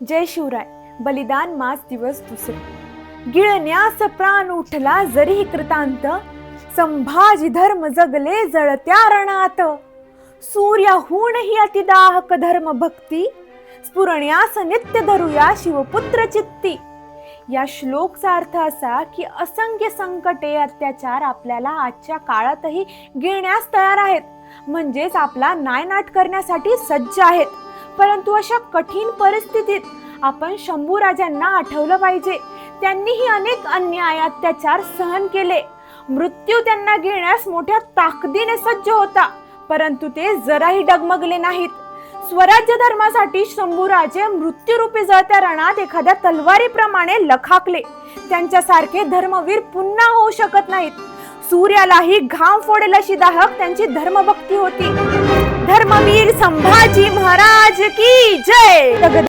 जय शिवराय. बलिदान मास दिवस दुसरे गिळण्यास प्राण उठला जरी कृतांत. संभाजी धर्म जगले जळत्या रणात. सूर्याहूनही अतिदाहक धर्म भक्ती. स्फुरण्यास नित्य धरूया शिवपुत्र चित्ती. या श्लोकचा अर्थ असा की असंख्य संकटे अत्याचार आपल्याला आजच्या काळातही गिळण्यास तयार आहेत. म्हणजेच आपला नायनाट करण्यासाठी सज्ज आहेत. परंतु अशा कठीण परिस्थितीत आपण शंभू राजांना आठवलं पाहिजे. त्यांनीही अनेक अन्याय अत्याचार सहन केले. मृत्यू त्यांना घेण्यास मोठ्या ताकदीने सज्ज होता परंतु ते जराही डगमगले नाहीत. स्वराज्य धर्मासाठी शंभूराजे मृत्यूरूपी जळत्या रणात एखाद्या तलवारीप्रमाणे लखाकले. त्यांच्यासारखे धर्मवीर पुन्हा होऊ शकत नाहीत. सूर्यालाही घाम फोडेल अशी दाहक त्यांची धर्मभक्ती होती. धर्मवीर संभाजी महाराज की जय!